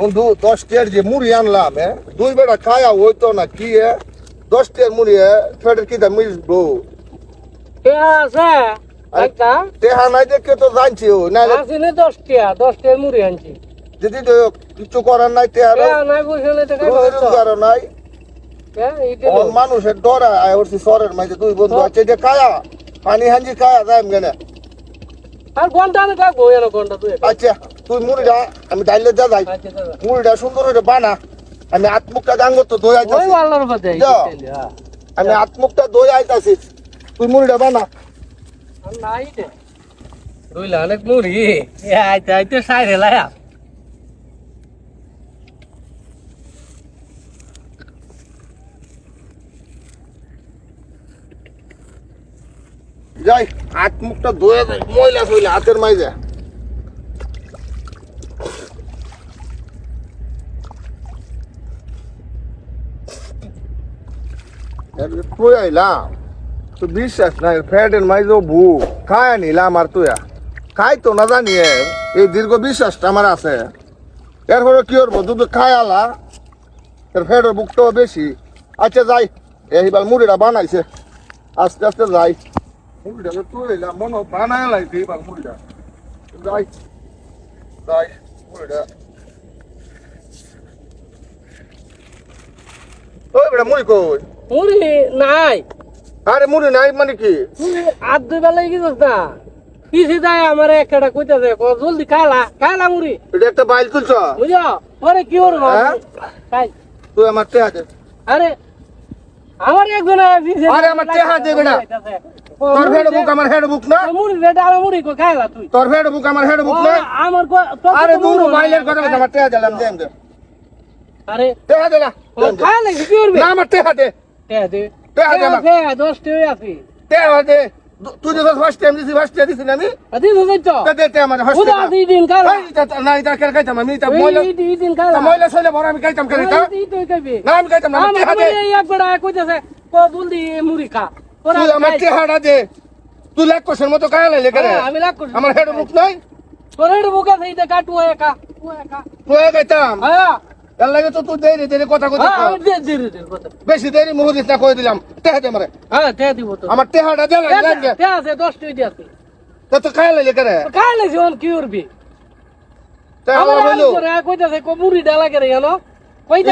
বন্ধু দশ টিয়ার যে মুড়ি আনলাম হ্যাঁ দুই বেটা খায়া হইতো না কি হ্যাঁ দশ টিয়ার মুড়ি হ্যাঁ ফেটের কি দাম একটা। তেহা নাই দেখে তো জানছি ও নাহলে আসিনি দশটিয়া দশটিয়ার মুড়ি আনছি। যদি তো কিছু করার নাই তেহার নাই। মানুষের ডর আয় উঠছি সরের মাঝে দুই বন্ধু আছে যে খায়া পানি হাঞ্জি খায়া যাই গেলে আর ঘণ্টা থাকব এর ঘণ্টা তুই আচ্ছা। তুই মুড়িটা আমি ডাইলে যা যাই। আচ্ছা মুড়িটা সুন্দর করে বানা। আমি আত্মুখটা গাঙ্গ তো দই আইতাছি। বাদে আমি আত্মুখটা দই আইতাছি। তুই মুড়িটা বানা। নাই রইলা অনেক মুড়ি। আইতে আইতে সাইরে লায়া। যাই হাত মুখটা ধুয়ে ময়লা ফইলা হাতের মাইজে। তুই আইলাম তো বিশ্বাস নাই ফ্যাটের মাইজো ভু খায় নিলাম আর তুই খাই তো না জানি। এই দীর্ঘ বিশ্বাসটা আমার আছে। এরপরে কি করব? দুধ খায় আলা, এর ফ্যাটের বুকটাও বেশি। আচ্ছা যাই। এইবার মুড়িটা বানাইছে। আস্তে আস্তে যাই। মুড়িটা তো তুই এলাম মনে বানায় লাইছে এইবার মুড়িটা। যাই। যাই, মুড়িটা। ওই বেটা মুড়ি কই? মুড়ি নাই। আরে মুড়ি নাই মানে কি? মুড়ি আর দুই বেলা গেছিস না পিছি যায় আমার একটা কইতাছে ক জলদি খাইলা খাইলা মুড়ি। এটা একটা বাইল তুলছ বুঝো পরে কি করব হ্যাঁ? খাই। তুই আমার টেহা দে। আরে আমার একজন পিছে আরে আমার টেহা দে বেটা। তোর হেড বুক আমার হেড বুক না? মুড়ি রেটা আর মুড়ি কো খাইলা তুই। তোর হেড বুক আমার হেড বুক না? ও, আমার কো- তোর আরে কত দূর মুড়ি বাইলের কথা নাই? বলছে, আমার টেহা দিলাম দেন দে আরে টেহা দে না ও খাইলে কি করবে? না আমার টেহা দে। দে দে টেহা দে। দে দশ টাকা আছে। টেহা দে তুই যে ফার্স্ট টাইম দিছি ফার্স্ট টাইম দিছি না আমি আদি তো তো তে তে আমার ফার্স্ট টাইম দি দিন তা- তা- না এটা কেন খাইতাম আমি? তা ময়লা দিন খাইলা তা সইলে বড় আমি খাইতাম কেন? এটা এই তুই খাইবি। না আমি খাইতাম না আমার আমার দে এক বড় কইতাছে কো জলদি মুড়ি খা। তুই আমার খাই। দে তুই লাখ কোশের মতো কায়া লাইলে কেন? হ্যাঁ, আমি লাগ করছি আমার হেড বুক নাই? তোর বুকা সেইটা কাটু একা একা। তুই খাইতাম হ্যাঁ। এর লাগে তো তুই দেরি দেরি কথা হ্যাঁ দে দে দে কথা। বেশি দেরি মুহুরিস না কই দিলাম। টেহা দে মারে হ্যাঁ দে দিব তো। আমার টেহাটা দে লাগে দে আছে 10 টাকা আছে। তা তো কায়া লাইলে কেন খাইলে জীবন কি করবি? আমার কইতাছে ডালা করে এই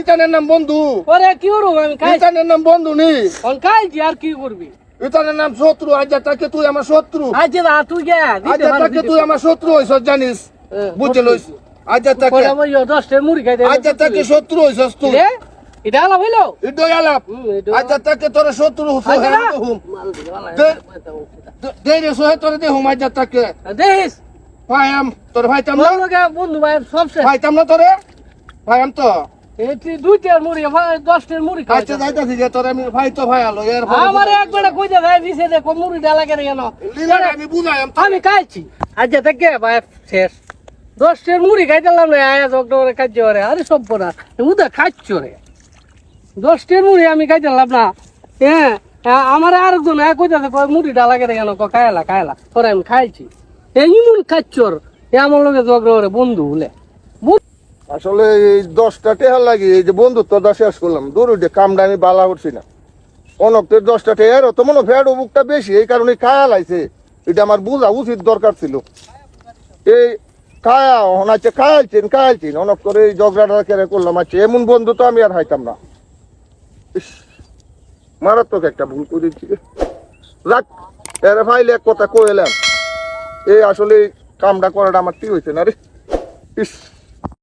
ইটানের নাম বন্ধু। পরে কি করব আমি? খাই ইটানের নাম বন্ধু নি। কোন খাইছি আর কি করবি? ইটানের নাম শত্রু। আজ তাকে তুই আমার শত্রু। আজ তুই গে আজ তাকে তুই আমার শত্রু হইছ জানিস? বুঝে লইস। আজ তাকে পরে আমি 10 টাকা মুড়ি খাইতে আজ তাকে শত্রু হইছ তুই রে এটা আলা হইল? ইডো আলাপ। হুম, এটা আজ তাকে তোর শত্রু আচ্ছা। সোহেল হুম। মাল দিওয়ালা দে- দে রে সোহেল তোর দে হুম আজ তাকে। দেখিস? ভাইয়াম তোর ভাইতাম না? লোকে বন্ধু ভাই সবসে ভাইতাম না তোরে? ভাইয়াম তো? এটি দুইটার মুড়ি ভাই দশটার মুড়ি আচ্ছা যাইতাছি যে তোর আমি ভাই তো ভাই আলো এর আমার একবার কইতে ভাই দিছে দেখো মুড়ি ডালা কেন কেন? লীলাটা আমি বুঝাইম আমি খাইছি। আজ থেকে ভাই শেষ। দশটার মুড়ি খাইতেলাম না, আয়া ডক্টরে খাইছে রে আরে সব না উদা খাচ্ছ রে। দশটার মুড়ি আমি খাইতেলাম না। হ্যাঁ আমার আরেকজন এক কইতেছে মুড়ি ডালা কেন কেন? ক খাইলা খাইলা পরে আমি খাইছি। এই ইমন খাচ্ছর এ আমার লোকে জগরে বন্ধু বলে আসলে এই দশটা টেহার লাগে, এই যে বন্ধুত্বটা শেষ করলাম। দূরে কামটা আমি বালা করছি না। অনক্তের দশটা টেহারও তো মনে ফ্যাট বুকটা বেশি, এই কারণে খায়া লাইছে এটা আমার বুঝা উচিত দরকার ছিল। এই খায়া হনাচ্ছে কায়ালছেন কায়ালছেন অনেক করে ঝগড়াটা কেড়ে করলাম? আছে এমন বন্ধু তো আমি আর হাইতাম না। ইস, মারাত্মক একটা ভুল করে দিচ্ছি রাখ এর ভাইলে এক কথা কয়ে এলাম এই আসলে কামটা করাটা আমার কি হয়েছে না রে। ইস।